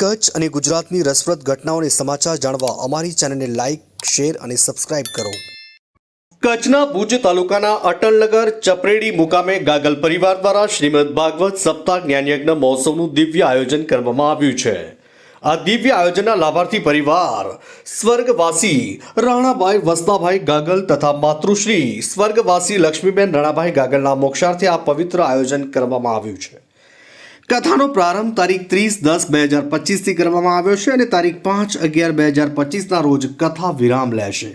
કચ્છ અને ગુજરાતની રસપ્રદ ઘટનાઓને સમાચાર જાણવા અમારી ચેનલને લાઇક શેર અને સબસ્ક્રાઇબ કરો. કચ્છના ભુજ તાલુકાના અટલનગર ચપરેડી મુકામે ગાગલ પરિવાર દ્વારા શ્રીમદ ભાગવત સપ્તાહ જ્ઞાનયજ્ઞ મહોત્સવનું દિવ્ય આયોજન કરવામાં આવ્યું છે. આ દિવ્ય આયોજનના લાભાર્થી પરિવાર સ્વર્ગવાસી રાણાભાઈ વસ્તાભાઈ ગાગલ તથા માતૃશ્રી સ્વર્ગવાસી લક્ષ્મીબેન રાણાભાઈ ગાગલના મોક્ષાર્થે આ પવિત્ર આયોજન કરવામાં આવ્યું છે. કથાનો પ્રારંભ તારીખ ત્રીસ દસ બે હજાર પચીસથી કરવામાં આવ્યો છે અને તારીખ પાંચ અગિયાર બે હજાર પચીસના રોજ કથા વિરામ લેશે.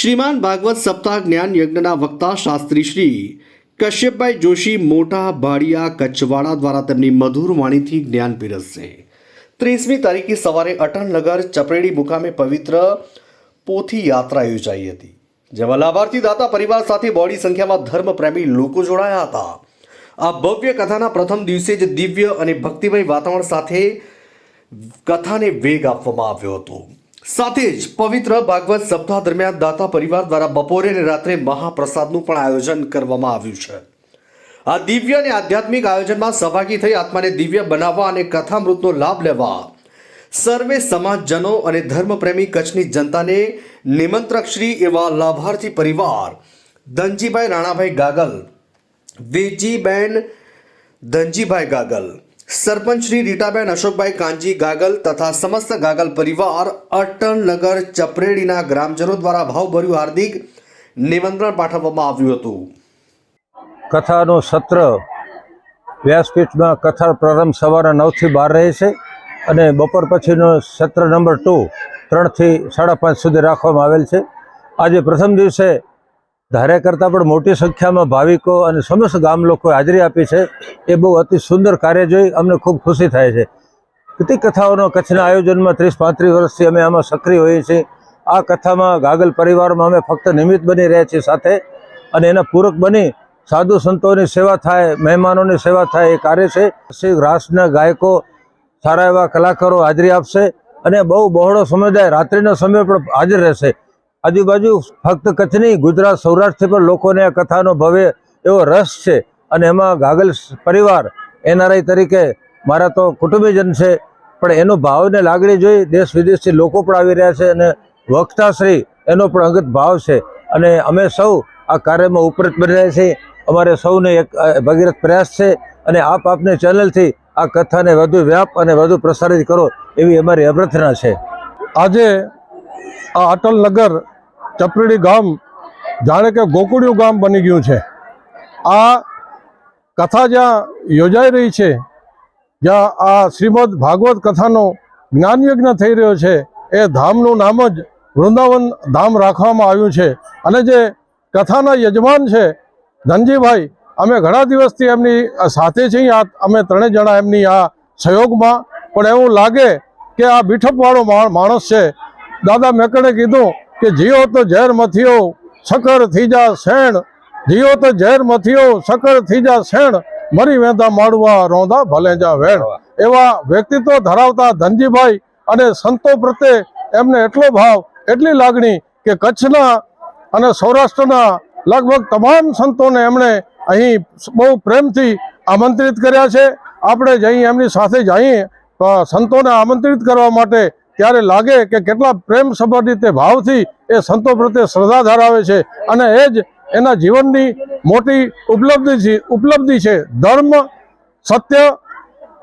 શ્રીમાન ભાગવત સપ્તાહ જ્ઞાન યજ્ઞના વક્તા શાસ્ત્રી શ્રી કશ્યપભાઈ જોશી મોટા ભાડિયા કચ્છવાડા દ્વારા તેમની મધુર વાણીથી જ્ઞાન પીરસશે. ત્રીસમી તારીખે સવારે અટલનગર ચપરેડી મુકામે પવિત્ર પોથી યાત્રા યોજાઈ હતી, જેમાં લાભાર્થી દાતા પરિવાર સાથે બોડી સંખ્યામાં ધર્મપ્રેમી લોકો જોડાયા હતા. આ ભવ્ય કથાના પ્રથમ દિવસે જ દિવ્ય અને ભક્તિમય વાતાવરણ સાથે કથાને વેગ આપવામાં આવ્યો હતો. સાથે જ પવિત્ર ભાગવત સપ્તાહ દરમિયાન દાતા પરિવાર દ્વારા બપોરે અને રાત્રે મહાપ્રસાદનું પણ આયોજન કરવામાં આવ્યું છે. આ દિવ્ય અને આધ્યાત્મિક આયોજનમાં સહભાગી થઈ આત્માને દિવ્ય બનાવવા અને કથામૃતનો લાભ લેવા સર્વે સમાજજનો અને ધર્મપ્રેમી કચ્છની જનતાને નિમંત્રક શ્રી એવા લાભાર્થી પરિવાર ધનજીભાઈ રાણાભાઈ ગાગલ વેજીબેન ધનજીભાઈ ગાગલ, સરપંચ શ્રી રીટાબેન અશોકભાઈ કાંજી ગાગલ તથા સમસ્ત ગાગલ પરિવાર અટલનગર ચપરેડીના ગ્રામજનો દ્વારા ભાવભર્યું હાર્દિક નિમંત્રણ પાઠવવામાં આવ્યું હતું. કથાનું સત્ર વ્યાસપીઠમાં કથા પ્રારંભ સવારના નવથી બાર રહે છે અને બપોર પછીનો સત્ર નંબર ટુ ત્રણથી સાડા પાંચ સુધી રાખવામાં આવેલ છે. આજે પ્રથમ દિવસે ધાર્યા કરતાં પણ મોટી સંખ્યામાં ભાવિકો અને સમસ્ત ગામ લોકોએ હાજરી આપી છે. એ બહુ અતિ સુંદર કાર્ય જોઈ અમને ખૂબ ખુશી થાય છે. કેટલીક કથાઓનો કચ્છના આયોજનમાં ત્રીસ પાંત્રીસ વર્ષથી અમે આમાં સક્રિય હોઈએ છીએ. આ કથામાં ગાગલ પરિવારમાં અમે ફક્ત નિમિત્ત બની રહ્યા છીએ સાથે અને એના પૂરક બની સાધુ સંતોની સેવા થાય, મહેમાનોની સેવા થાય એ કાર્ય છે. શ્રી રાસના ગાયકો, સારા એવા કલાકારો હાજરી આપશે અને બહુ બહોળો સમુદાય રાત્રિનો સમય પણ હાજર રહેશે. આજુબાજુ ફક્ત કચ્છની ગુજરાત, સૌરાષ્ટ્રથી પણ લોકોને આ કથાનો ભવ્ય એવો રસ છે. અને એમાં ગાગલ પરિવાર, એનઆરઆઈ તરીકે મારા તો કુટુંબીજન છે, પણ એનો ભાવને લાગણી જોઈ દેશ વિદેશથી લોકો પણ આવી રહ્યા છે અને વક્તાશ્રી એનો પણ અંગત ભાવ છે. અને અમે સૌ આ કાર્યમાં ઉપરત બની રહ્યા છીએ. અમારે સૌને એક ભગીરથ પ્રયાસ છે અને આપ આપની ચેનલથી આ કથાને વધુ વ્યાપ અને વધુ પ્રસારિત કરો એવી અમારી અભ્યર્થના છે. આજે આ અટલનગર ચપરેડી ગામ જાણે કે ગોકુળિયું ગામ બની ગયું છે. આ કથા જ્યાં યોજાઈ રહી છે, જ્યાં આ શ્રીમદ ભાગવત કથાનો જ્ઞાનયજ્ઞ થઈ રહ્યો છે, એ ધામનું નામ જ વૃંદાવન ધામ રાખવામાં આવ્યું છે. અને જે કથાના યજમાન છે, ધનજીભાઈ, અમે ઘણા દિવસથી એમની સાથે છીએ, આ અમે ત્રણેય જણા એમની આ સહયોગમાં. પણ એવું લાગે કે આ બીઠપવાળો માણસ છે. દાદા મેકણે કીધું કે જીઓ તો ઝેર મથિયો, સકર થઈ જા શેણ જીઓ તો ઝેર મથિયો, સકર થઈ જા શેણ મરી વેંધા માડવા રોંધા ભલે જા વેણ. એવા વ્યક્તિત્વ ધરાવતા ધનજીભાઈ અને સંતો પ્રત્યે એમને એટલો ભાવ, એટલી લાગણી કે કચ્છના અને સૌરાષ્ટ્રના લગભગ તમામ સંતોને એમણે અહીં બહુ પ્રેમથી આમંત્રિત કર્યા છે. આપણે જઈ એમની સાથે જઈએ સંતોને આમંત્રિત કરવા માટે ત્યારે લાગે કે કેટલા પ્રેમ સંબંધિત ભાવથી એ સંતો પ્રત્યે શ્રદ્ધા ધરાવે છે. અને એ જ એના જીવનની મોટી ઉપલબ્ધિ છે ઉપલબ્ધિ છે. ધર્મ, સત્ય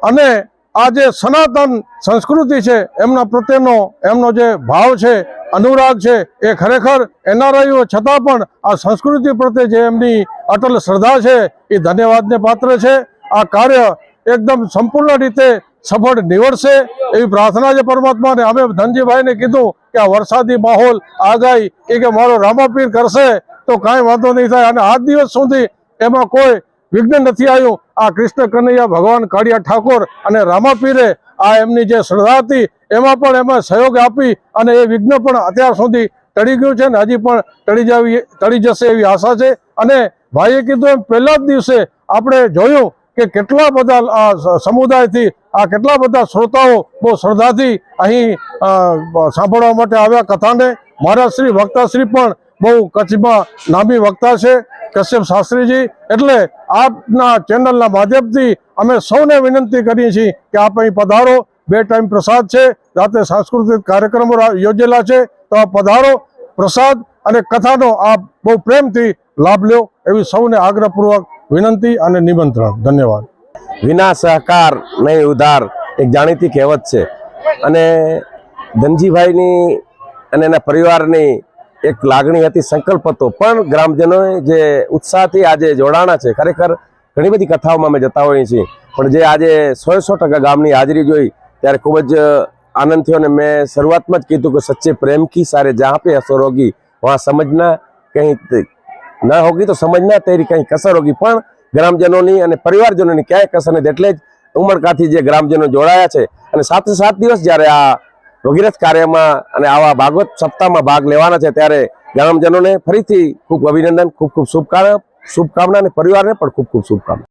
અને આ જે સનાતન સંસ્કૃતિ છે, એમના પ્રત્યેનો એમનો જે ભાવ છે, અનુરાગ છે, એ ખરેખર એનઆરઆઈઓ છતાં પણ આ સંસ્કૃતિ પ્રત્યે જે એમની અટલ શ્રદ્ધા છે, એ ધન્યવાદને પાત્ર છે. આ કાર્ય એકદમ સંપૂર્ણ રીતે સફળ નીવડશે એવી પ્રાર્થના છે પરમાત્માને. અમે ધનજીભાઈને કીધું કે આ વરસાદી માહોલ આગાહી એ કે મારો રામાપીર કરશે તો કાંઈ વાંધો નહીં થાય. અને આજ દિવસ સુધી એમાં કોઈ વિઘ્ન નથી આવ્યું. આ કૃષ્ણ કનૈયા ભગવાન કાળિયા ઠાકોર અને રામાપીરે આ એમની જે શ્રદ્ધા હતી, એમાં પણ એમાં સહયોગ આપી અને એ વિઘ્ન પણ અત્યાર સુધી ટળી ગયું છે ને હજી પણ ટળી જાવી, ટળી જશે એવી આશા છે. અને ભાઈએ કીધું એમ, પહેલા જ દિવસે આપણે જોયું કે કેટલા બધા સમુદાયથી, આ કેટલા બધા શ્રોતાઓ બહુ શ્રદ્ધાથી અહીં સાંભળવા માટે આવ્યા કથાને. મારા શ્રી વક્તાશ્રી પણ બહુ કચ્છમાં નામી વક્તા છે, કશ્યપ શાસ્ત્રીજી. એટલે આપના ચેનલના માધ્યમથી અમે સૌને વિનંતી કરીએ છીએ કે આપ અહીં પધારો. બે ટાઈમ પ્રસાદ છે, રાતે સાંસ્કૃતિક કાર્યક્રમો યોજેલા છે. તો આ પધારો, પ્રસાદ અને કથાનો આ બહુ પ્રેમથી લાભ લ્યો એવી સૌને આગ્રહપૂર્વક વિનંતી અને નિમંત્રણ. ધન્યવાદ. વિના સહકાર નહીં ઉધાર, એક જાણીતી કહેવત છે. અને ધનજીભાઈની અને એના પરિવારની એક લાગણી હતી, સંકલ્પ હતો. પણ ગ્રામજનોએ જે ઉત્સાહથી આજે જોડાણા છે, ખરેખર ઘણી બધી કથાઓમાં અમે જતા હોઈએ છીએ. પણ જે આજે સો સો ટકા ગામની હાજરી જોઈ, ત્યારે ખૂબ જ આનંદ થયો અને મેં શરૂઆતમાં જ કીધું કે સચ્ચે પ્રેમ કી સારે જ્યાં પે અસરોગી વહાં સમજના કહીં ન હોગી તો સમજના તેરી કઈ કસર હોગી. પણ ગ્રામજનોની અને પરિવારજનોની ક્યાંય કસર નથી. એટલે જ ઉમરકાથી જે ગ્રામજનો જોડાયા છે અને સાથે સાત દિવસ જ્યારે આ ભગીરથ કાર્યમાં અને આવા ભાગવત સપ્તાહમાં ભાગ લેવાના છે ત્યારે ગ્રામજનોને ફરીથી ખૂબ અભિનંદન, ખૂબ ખૂબ શુભકામના શુભકામના અને પરિવારને પણ ખૂબ ખૂબ શુભકામના.